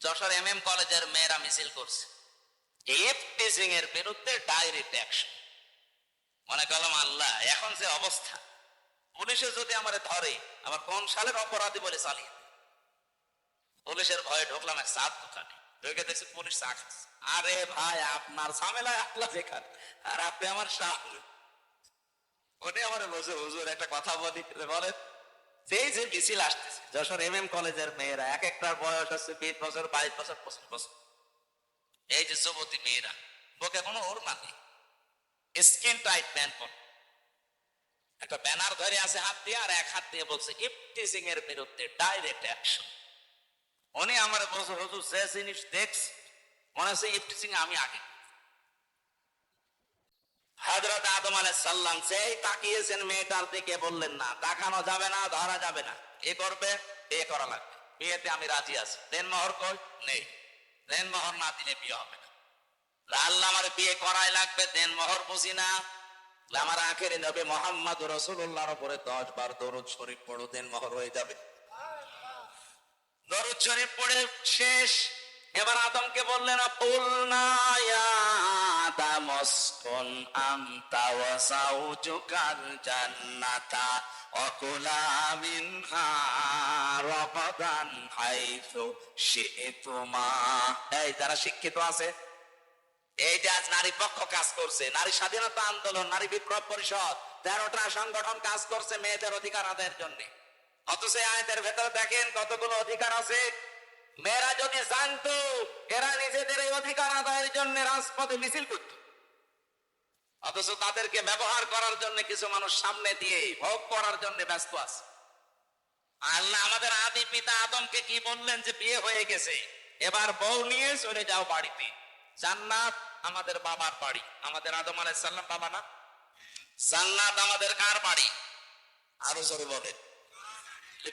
Jessore M M কলেজের মেয়েরা মিছিল করছে। এফ টিচিং এর বিরুদ্ধে ডাইরেক্ট অ্যাকশন মনে করলাম, আল্লাহ, এখন যে অবস্থা। পুলিশে যদি আমার ধরে, আমার কোন সালের অপরাধী বলে চালিয়ে পুলিশের ভয়ে ঢুকলাম এক চার দোকানে। ঢুকে দেখছি পুলিশ আরে ভাই, আপনার ঝামেলায় আল্লাহ যেখানে। আর আপনি আমার সামনে। উনি আমার হুজুর, একটা কথা বলি বলেন। সেই যে মিছিল আসতেছে যশোর এম এম কলেজের মেয়েরা, এক একটার বয়স হচ্ছে বিশ বছর, বাইশ বছর, পঁচিশ বছর। এই যে যুবতী মেয়েরা বুকে কোনো ওর মানে স্কিন টাইট প্যান্ট পর একটা ব্যানার ধরে আছে হাত দিয়ে আর এক হাত দিয়ে বলছে ইফটিজিং এর বিরুদ্ধে ডাইরেক্ট অ্যাকশন উনি আমার বলছে, হুজুর, যে জিনিস দেখছি, মনে হচ্ছে ইফটিজিং আমি আগে হজরত আদম আলাই সাল্লাম সেই তাকিয়েছেন মেয়েটার দিকে, বললেন, না, তাকানো যাবে না, ধরা যাবে না। এ করবে, এ করা লাগবে। বিয়েতে আমি রাজি আছি। দেন মোহর কই? নেই। দেন মোহর না দিলে বিয়ে হবে না। আল্লাহ আমার বিয়ে করাই লাগবে বুঝি না। আমার আখেরে নবী মোহাম্মদ রসুল্লাহর উপরে দশ বার দরুদ শরীফ পড়ো, দেন মোহর হয়ে যাবে। দরুদ শরীফ পড়ে শেষ। এবার আদমকে বললেন আকুলনা ইয়া জান্নাতা। এই যারা শিক্ষিত আছে, এই যে আজ নারী পক্ষ কাজ করছে, নারী স্বাধীনতা আন্দোলন, নারী বিপ্লব পরিষদ, তেরোটা সংগঠন কাজ করছে মেয়েদের অধিকার আদায়ের জন্য। অথচ আয়তের ভেতরে দেখেন কতগুলো অধিকার আছে? মেয়েরা যদি জানতো, এরা নিজেদের এই অধিকার আদায়ের জন্য রাজপথে মিছিল করত। অথচ তাদেরকে ব্যবহার করার জন্য কিছু মানুষ সামনে দিয়ে ভোগ করার জন্য ব্যস্ত আছে। আল্লাহ আমাদের আদি পিতা আদমকে কি বললেন যে বিয়ে হয়ে গেছে, এবার বউ নিয়ে চলে যাও বাড়িতে। জান্নাত আমাদের বাবার বাড়ি। আমাদের আদম আলাইহিস সালাম বাবা না? জান্নাত আমাদের কার বাড়ি? আরও জোরে বলে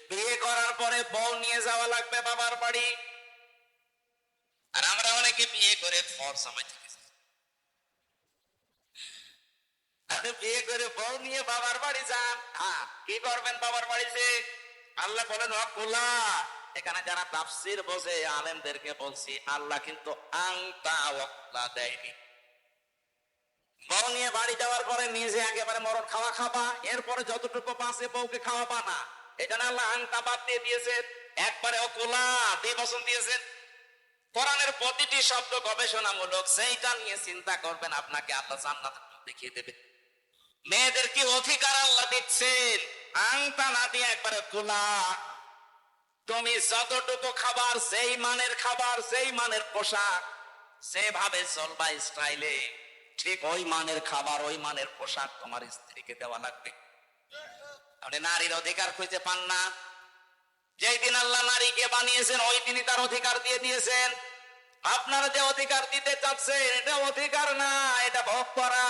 বিয়ে করার পরে বউ নিয়ে যাওয়া লাগবে বাবার বাড়ি। আর আমরা অনেকে বিয়ে করে ফর আপনি বিয়ে করে বউ নিয়ে বাবার বাড়ি যান। কি করবেন বাবার বাড়িতে? আল্লাহ বলেন এখানে যারা তাফসির আলেমদেরকে বলছি, আল্লাহ কিন্তু আংটা দেয়নি। বউ নিয়ে বাড়ি যাওয়ার পরে নিজে একেবারে মরণ খাওয়া খাবা, এরপরে যতটুকু বাঁচে বউকে খাওয়াবা না। এটা না আল্লাহ আংটা বাদ দিয়ে দিয়েছেন, একবারে অকুলা দুই বছর দিয়েছেন। কোরআনের প্রতিটি শব্দ গবেষণামূলক, সেইটা নিয়ে চিন্তা করবেন, আপনাকে আল্লাহ দেখিয়ে দেবে। মেয়েদের কি অধিকার আল্লাহ দিচ্ছেন? আংটা না দিয়ে একবারে খোলা তুমি যতটুকু খাবার সেই মানের খাবার সেই মানের পোশাক সেভাবে চলবা স্টাইলে, ঠিক ওই মানের খাবার, ওই মানের পোশাক তোমার স্ত্রীকে দেওয়া লাগবে। আপনি নারীর অধিকার খুঁজে পান না। যেই দিন আল্লাহ নারীকে বানিয়েছেন ওই দিনই তার অধিকার দিয়ে দিয়েছেন। আপনারা যে অধিকার দিতে চাচ্ছেন এটা অধিকার না এটা ভোগ করা।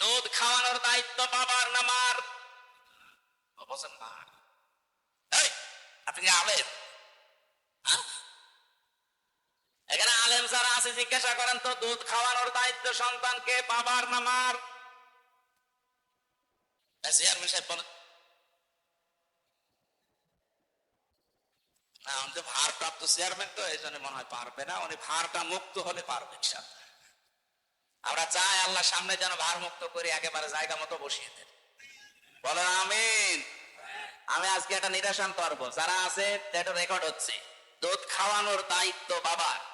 দুধ খাওয়ানোর দায়িত্ব বাবার না মার? এই, আপনি আলেম? হ্যাঁ? এখানে আলেম যারা আছে জিজ্ঞাসা করেন তো দুধ খাওয়ানোর দায়িত্ব সন্তানকে বাবার না মার? পারবে আমরা চাই আল্লাহ সামনে যেন ভার মুক্ত একেবারে জায়গা মতো বসিয়ে দেন। বলেন আমি আজকে একটা নিরাসন করব। যারা আছে এটা রেকর্ড হচ্ছে। দুধ খাওয়ানোর দায়িত্ব বাবার।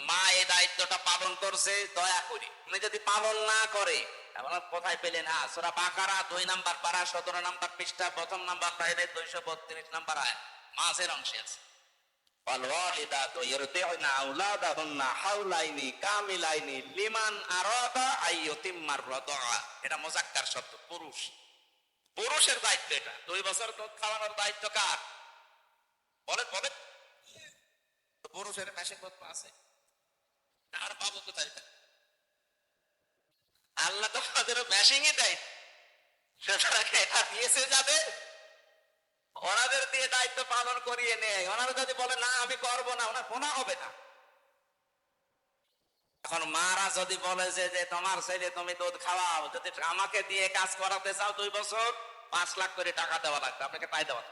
মা এই দায়িত্বটা পালন করছে, দয়া করে। উনি যদি পালন না করে কোথায় পেলেন হ্যাঁ সোরা বাকারা দুই নাম্বার পারা সতেরো নাম্বার পৃষ্ঠা প্রথম নাম্বার পাইলে দুইশো বত্রিশ নাম্বার আয় মাসের অংশে আছে والوالدات يرضعن أولادهن حولين كاملين لمن أراد أن يتم الرضاعة এটা মোজাক্কার শব্দ পুরুষ পুরুষের দায়িত্ব এটা দুই বছর দুধ খাওয়ানোর দায়িত্ব কার বলেন বলেন তো পুরুষের মেশিন বোধ আছে আর পাবো কোথায় আল্লাহ তো আমাদের মেশিনই দেয়। সুতরাং এটা দিয়েছে যাদের ওনাদের দিয়ে দায়িত্ব পালন করিয়ে নেয়। ওনারা যদি বলে, না, আমি করব না, ওনার গোনা হবে না। এখন মারা যদি বলে যে তোমার ছেলে, তুমি দুধ খাওয়াও, যদি আমাকে দিয়ে কাজ করাতে চাও দুই বছর, পাঁচ লাখ করে টাকা দেওয়া লাগবে, আপনাকে তাই দেওয়া।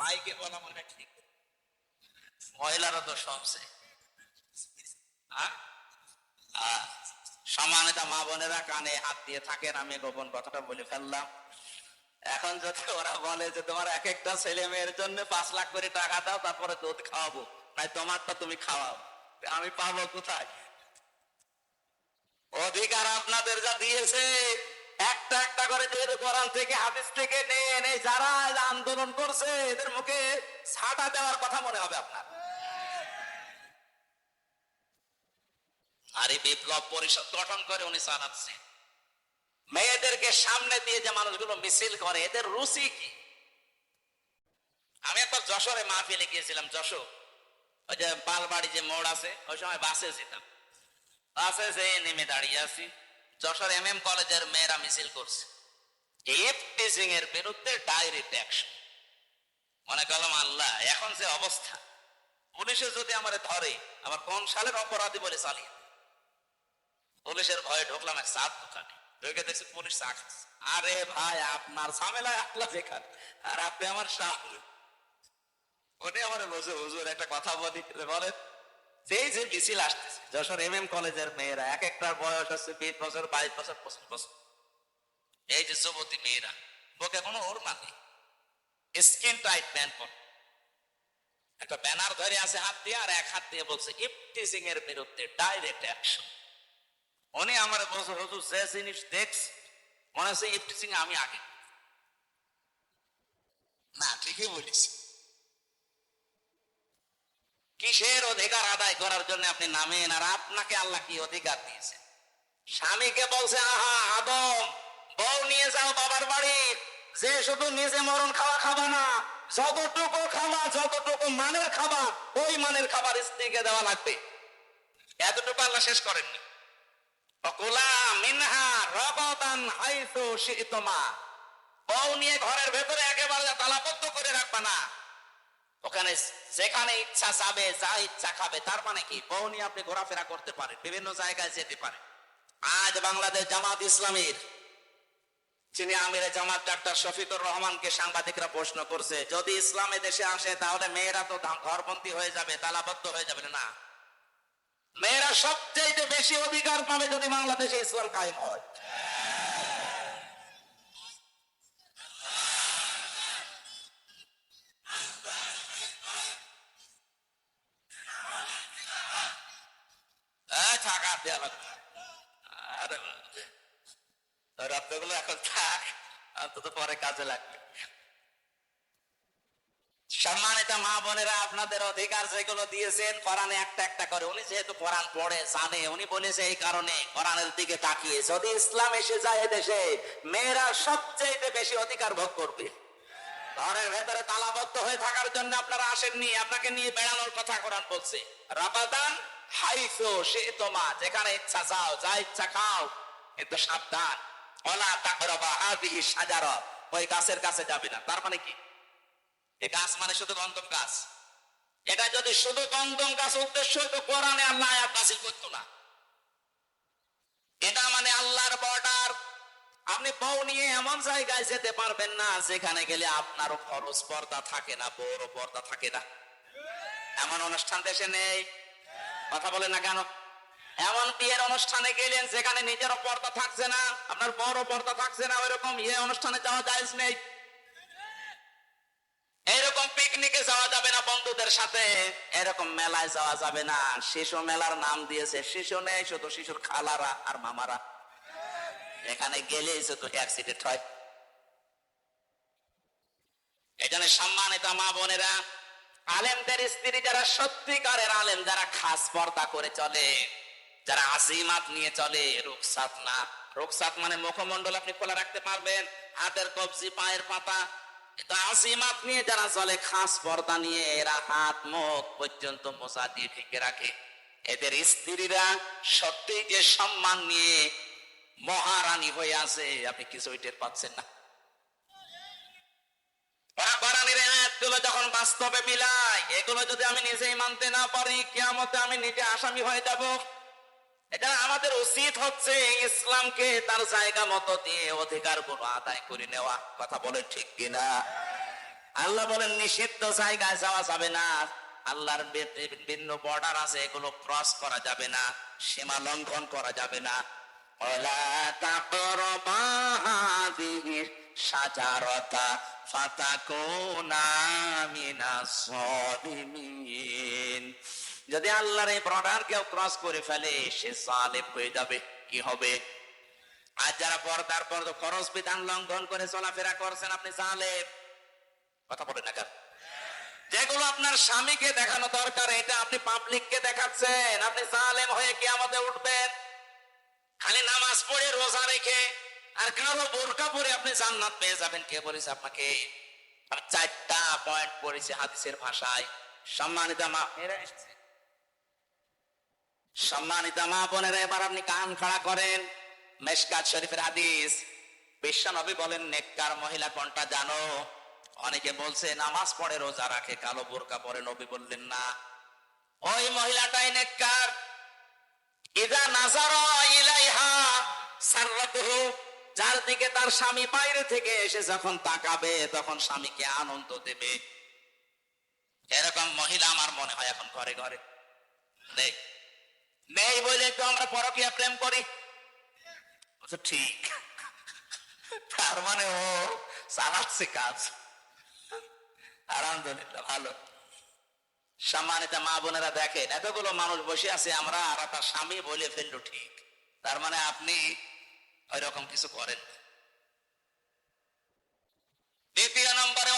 মাইকে বলা মনে ঠিক। মহিলারা তো শুনছে হ্যাঁ? সম্মানিত মা বোনেরা, কানে হাত দিয়ে থাকেন, আমি গোপন কথাটা বলে ফেললাম। এখন যদি ওরা বলে যে তোমার এক একটা ছেলে মেয়ের জন্য পাঁচ লাখ করে টাকা দাও, তারপরে দুধ খাওয়াবো। তাই তোমারটা তুমি খাওয়াও। আমি পাবো কোথায়? অধিকার আপনাদের যা দিয়েছে, একটা একটা করে যেহেতু কোরআন থেকে, হাদিস থেকে নিয়ে এনে যারা আন্দোলন করছে, এদের মুখে ছাটা দেওয়ার কথা মনে হবে আপনার। আর এই বিপ্লব পরিষদ গঠন করে উনি চালাচ্ছে মেয়েদেরকে সামনে দিয়ে যে মানুষগুলো মিছিল করে, এদের রুচি কি? আমি একবার যশোরে মাহফিলে গিয়েছিলাম, যশোর। ওই যে বালবাড়ি যে মোড় আছে, ওই সময় বাসে যেতাম। বাসে যে নেমে দাঁড়িয়ে আছি। যশোর এম এম কলেজের মেয়েরা মিছিল করছে। এফ টিচিং এর বিরুদ্ধে ডাইরেক্ট অ্যাকশন মনে করলাম, আল্লাহ, এখন যে অবস্থা। পুলিশে যদি আমার ধরে, আমার কোন সালের অপরাধী বলে চালিয়ে। পুলিশের ভয়ে ঢুকলাম এক চার দোকানে। ঢুকে দেখছি পুলিশ চা। আরে ভাই, আপনার ঝামেলা আল্লাহ যেখানে আর আপনি আমার সামনে উনি আমার বলছে, হুজুর, একটা কথা বলি বলেন যে মিছিল আসতেছে, যশোর এম এম কলেজের মেয়েরা, এক একটার বয়স হচ্ছে বিশ বছর, বাইশ বছর, পঁচিশ বছর। এই যে যুবতী মেয়েরা, বুকে কোনো ওর মানে স্কিন টাইট প্যান্ট পর। একটা ব্যানার ধরে আছে হাত দিয়ে, আর এক হাত দিয়ে বলছে ইফটিজিং এর বিরুদ্ধে ডাইরেক্ট অ্যাকশন উনি আমার বলছে হুজুর যে জিনিস দেখছ, মনে হচ্ছে ইফটিজিং আমি আগে। না, ঠিকই বলিস কিসের অধিকার আদায় করার জন্য আপনি নামেন আর আপনাকে আল্লাহ কি অধিকার দিয়েছে? স্বামীকে বলছে, আহা, আদম, বউ নিয়ে যাও বাবার বাড়ি। যে শুধু নিজে মরণ খাওয়া খাবা না, যতটুকু খাবা যতটুকু মানের খাবা ওই মানের খাবার স্ত্রীকে দেওয়া লাগবে। এতটুকু আল্লাহ শেষ করেননি অকুলা মিনহা রগদান হাইসু শিতমা ঘরের ভেতরে একেবারে তালাবদ্ধ করে রাখবা না। ওখানে যেখানে ইচ্ছা যা ইচ্ছা খাবে, তার মানে কি? বউ নিয়ে আপনি ঘোরাফেরা করতে পারেন, বিভিন্ন জায়গায় যেতে পারেন। আজ বাংলাদেশ জামাত ইসলামীর, যিনি আমির জামাত ডাক্তার শফিকুর রহমানকে সাংবাদিকরা প্রশ্ন করছে, যদি ইসলামে দেশে আসে, তাহলে মেয়েরা তো ঘরবন্দি হয়ে যাবে, তালাবদ্ধ হয়ে যাবে না। মেয়েরা সবচেয়ে বেশি অধিকার পাবে যদি বাংলাদেশে ইসলাম কায়েম হয় এই থাকা দেওয়া লাগবে। আরে বাবা। রত্নগুলো এখন থাক অন্তত পরে কাজে লাগবে সম্মানিত মা বোনেরা, আপনাদের অধিকার যেগুলো দিয়েছেন, কোরআনে একটা একটা করে। উনি যেহেতু কোরআন পড়ে, জানে, উনি বলেছে এই কারণে কোরআনের দিকে তাকিয়ে। যদি ইসলাম এসে যায় দেশে, মেয়েরা সবচেয়ে বেশি অধিকার ভোগ করবে। ঘরের ভেতরে তালাবদ্ধ হয়ে থাকার জন্য আপনারা আসেননি, আপনাকে নিয়ে বেড়ানোর কথা কোরআন বলছে। রাবাদান হাইসো, সে তোমা যেখানে ইচ্ছা চাও যা ইচ্ছা খাও, কিন্তু সাবধান। ওলা তাকরাবা ওই গাছের কাছে যাবে না। তার মানে কি? গাছ মানে শুধু গন্ধম গাছ। এটা যদি শুধু গন্ধম গাছ, উদ্দেশ্য হইতো কোরআনে আল্লাহ আয়াত করতো না। এটা মানে আল্লাহর বর্ডার। আপনি বউ নিয়ে এমন জায়গায় যেতে পারবেন না, যেখানে গেলে আপনারও খরচ পর্দা থাকে না বড় পর্দা থাকে না। এমন অনুষ্ঠান দেশে নেই। কথা বলেন না কেন? এমন বিয়ের অনুষ্ঠানে গেলেন, যেখানে নিজেরও পর্দা থাকছে না, আপনার বড় পর্দা থাকছে না, ওইরকম ইয়ে অনুষ্ঠানে যাওয়া যায় নেই। পিকনিকে যাওয়া যাবে না বন্ধুদের সাথে? এরকম মেলায় যাওয়া যাবে না। শিশু মেলার নাম দিয়েছে, শিশু নেই, শুধু শিশুর খালারা আর মামারা। এখানে গেলেই শুধু অ্যাক্সিডেন্ট হয়। এখানে সম্মানিত মা বোনেরা, আলেমদের স্ত্রী যারা সত্যিকারের আলেম, যারা খাস পর্দা করে চলে, যারা আসিমাত নিয়ে চলে রুকসাত না। রুকসাত মানে মুখমন্ডল আপনি খোলা রাখতে পারবেন। হাতের কবজি, পায়ের পাতা কিন্তু আসিমাত নিয়ে যারা চলে, খাস পর্দা নিয়ে এরা হাত মুখ পর্যন্ত মোসা দিয়ে ঢেকে রাখে। এদের স্ত্রীরা সত্যি যে সম্মান নিয়ে মহারানী হয়ে আছে, আপনি কিছুই টের পাচ্ছেন না। যখন বাস্তবে মিলাই এগুলো যদি আমি নিজেই মানতে না পারি, কিয়ামতে আমি নিজে আসামি হয়ে যাব। আমাদের উচিত হচ্ছে ইসলামকে তার জায়গা মতো দিয়ে অধিকারগুলো আদায় করে নেওয়া। কথা বলে ঠিক কিনা? আল্লাহ বলেন, নিষিদ্ধ জায়গায় যাওয়া যাবে না। আল্লাহর বে- বে- বর্ডার আছে, এগুলো ক্রস করা যাবে না, সীমা লঙ্ঘন করা যাবে না। সালিমিন। যদি আল্লাহর এই বর্ডার কেউ ক্রস করে ফেলে, সে সালেম হয়ে যাবে। কি হবে? আর যারা পর্দার পর খরচ, বিধান লঙ্ঘন করে চলাফেরা করছেন, আপনি সালেম কথা বলেন না যেগুলো আপনার স্বামীকে দেখানো দরকার, এটা আপনি পাবলিককে দেখাচ্ছেন। আপনি সালেম হয়ে কি আমাদের উঠবেন। খালি নামাজ পড়ে, রোজা রেখে, আর কারও বোরকা পরে আপনি জান্নাত পেয়ে যাবেন। কে বলেছে আপনাকে? চারটা পয়েন্ট পড়েছে হাদিসের ভাষায়। সম্মানিত মা। সম্মানিত মা বোনেরা, এবার আপনি কান খাড়া করেন। মেশকাত শরীফের হাদিস। বিশ্বনবী বলেন, নেককার মহিলা কোনটা জানো? অনেকে বলছে, নামাজ পড়ে রোজা রাখে, কালো বোরকা পরে নবী বললেন, না। ওই মহিলাটাই নেককার। ইদা নাজারা ইলাইহা সাররাতুহু যার দিকে তার স্বামী বাইরে থেকে এসে যখন তাকাবে, তখন স্বামীকে আনন্দ দেবে। এরকম মহিলা আমার মনে হয় এখন ঘরে ঘরে। নেই বলে তো আমরা পরকীয়া প্রেম করি। ঠিক। তার মানে ও কাজ। আলহামদুলিল্লাহ ভালো। সম্মানিত মা বোনেরা দেখেন, এতগুলো মানুষ বসে আছে, আমরা আর তার স্বামী বলে ফেলল ঠিক। তার মানে আপনি ওই রকম কিছু করেন। দ্বিতীয় নম্বরে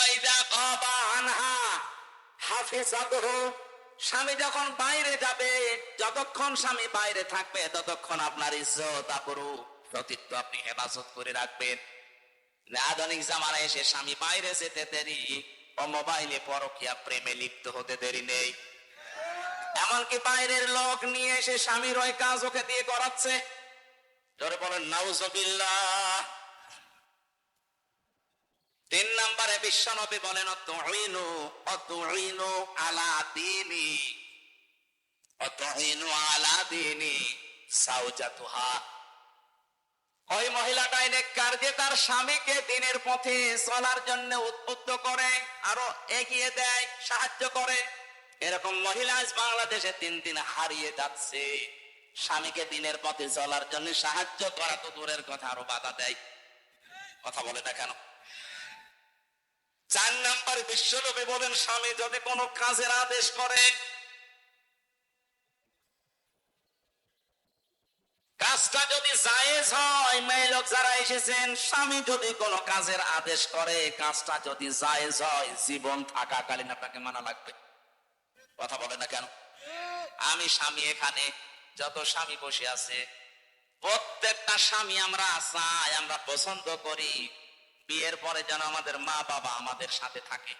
স্বামী যখন বাইরে যাবে, যতক্ষণ স্বামী বাইরে থাকবে, ততক্ষণ আপনার ইজ্জত, আবরু, প্রতিত্ব আপনি হেফাজত করে রাখবেন। আধুনিক জামানা এসে স্বামী বাইরে যেতে দেরি, ও মোবাইলে পরকিয়া প্রেমে লিপ্ত হতে দেরি নেই। এমনকি বাইরের লোক নিয়ে এসে স্বামীর ওই কাজ ওকে দিয়ে করাচ্ছে। ধরে বলেন, নাউজবিল্লাহ। নম্বরে বিশ্বনবী বলেন অতুইনু অতুইনু আলা দিনি। আলা দিনি সাউজাতুহা। ওই নেককার যে তার স্বামীকে দিনের পথে চলার জন্য উদ্বুদ্ধ করে, আরও এগিয়ে দেয়, সাহায্য করে। এরকম মহিলা আজ বাংলাদেশে তিন দিন হারিয়ে যাচ্ছে। স্বামীকে দিনের পথে চলার জন্য সাহায্য করা তো দূরের কথা, আরও বাধা দেয়। কথা বলে না কেন চার নাম্বার বিশ্বনবী বলেন, স্বামী, যদি কোনো কাজের আদেশ করে, কাজটা যদি জায়েজ হয়, মেয়ে লোক যারা এসেছেন, স্বামী যদি কোনো কাজের আদেশ করে, কাজটা যদি জায়েজ হয়, জীবন থাকাকালীন আপনাকে মানা লাগবে। কথা বলে না কেন? আমি স্বামী এখানে, যত স্বামী বসে আছে, প্রত্যেকটা স্বামী আমরা চাই, আমরা পছন্দ করি বিয়ের পরে যেন আমাদের মা বাবা আমাদের সাথে থাকে।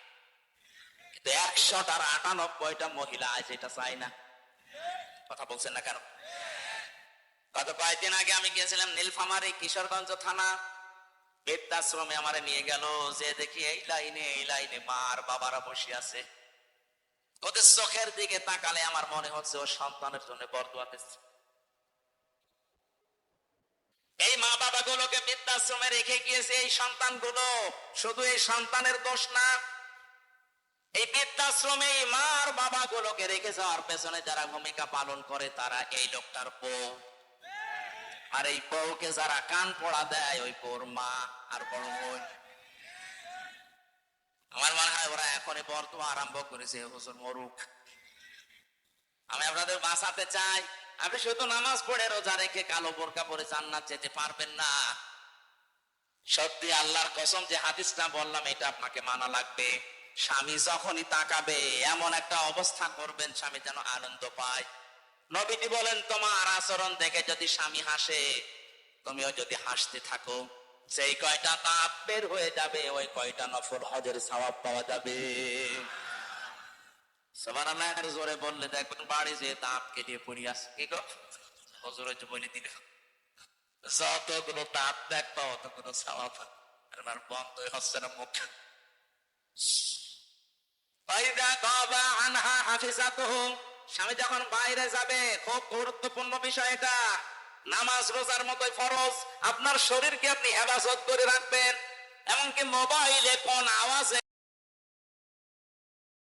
কিন্তু একশোটার আটানব্বইটা মহিলা আজ এটা চাই না। কথা বলছেন না কেন? গত কয়েকদিন আগে আমি গিয়েছিলাম নীলফামারি কিশোরগঞ্জ থানা। বৃদ্ধাশ্রমে আমারে নিয়ে গেল। যে দেখি এই লাইনে এই লাইনে মা আর বাবারা বসে আছে। ওদের চোখের দিকে তাকালে আমার মনে হচ্ছে ও সন্তানের জন্য বরদোয়া দিচ্ছে এই মা বাবা গুলোকে বৃদ্ধাশ্রমে রেখে গিয়েছে এই সন্তানগুলো। শুধু এই সন্তানের দোষ না, এই বৃদ্ধাশ্রমে এই মা আর বাবা গুলোকে রেখে যাওয়ার পেছনে যারা ভূমিকা পালন করে, তারা এই লোকটার বউ। আর এই বউকে যারা কান পড়া দেয়, ওই বউর মা আর বড় বোন। আমার মনে হয় ওরা এখনই বর্তমান আরম্ভ করেছে, হুজুর মরুক। আমি আপনাদের বাঁচাতে চাই। আপনি শুধু নামাজ পড়ে রোজা রেখে কালো বোরকা পরে জান্নাত যেতে পারবেন না। সত্যি আল্লাহর কসম যে হাদিসটা বললাম, এটা আপনাকে মানা লাগবে। স্বামী যখনই তাকাবে, এমন একটা অবস্থা করবেন, স্বামী যেন আনন্দ পায়। নবীজি বলেন, তোমার আচরণ দেখে যদি স্বামী হাসে, তুমিও যদি হাসতে থাকো সেই কয়টা তাপ বের হয়ে যাবে, ওই কয়টা নফল হজের সওয়াব পাওয়া যাবে। জোরে বললে দেখবেন বাড়ি যে তাপ কেটে পড়ি কি গো? হজরে যে বলে দিল যতগুলো তাপ দেখবা অতগুলো সওয়াব আমার হচ্ছে না মুখ। স্বামী যখন বাইরে যাবে, খুব গুরুত্বপূর্ণ বিষয় এটা নামাজ রোজার মতোই ফরজ, আপনার শরীরকে আপনি হেফাজত করে রাখবেন। এমনকি মোবাইলে কোন আওয়াজে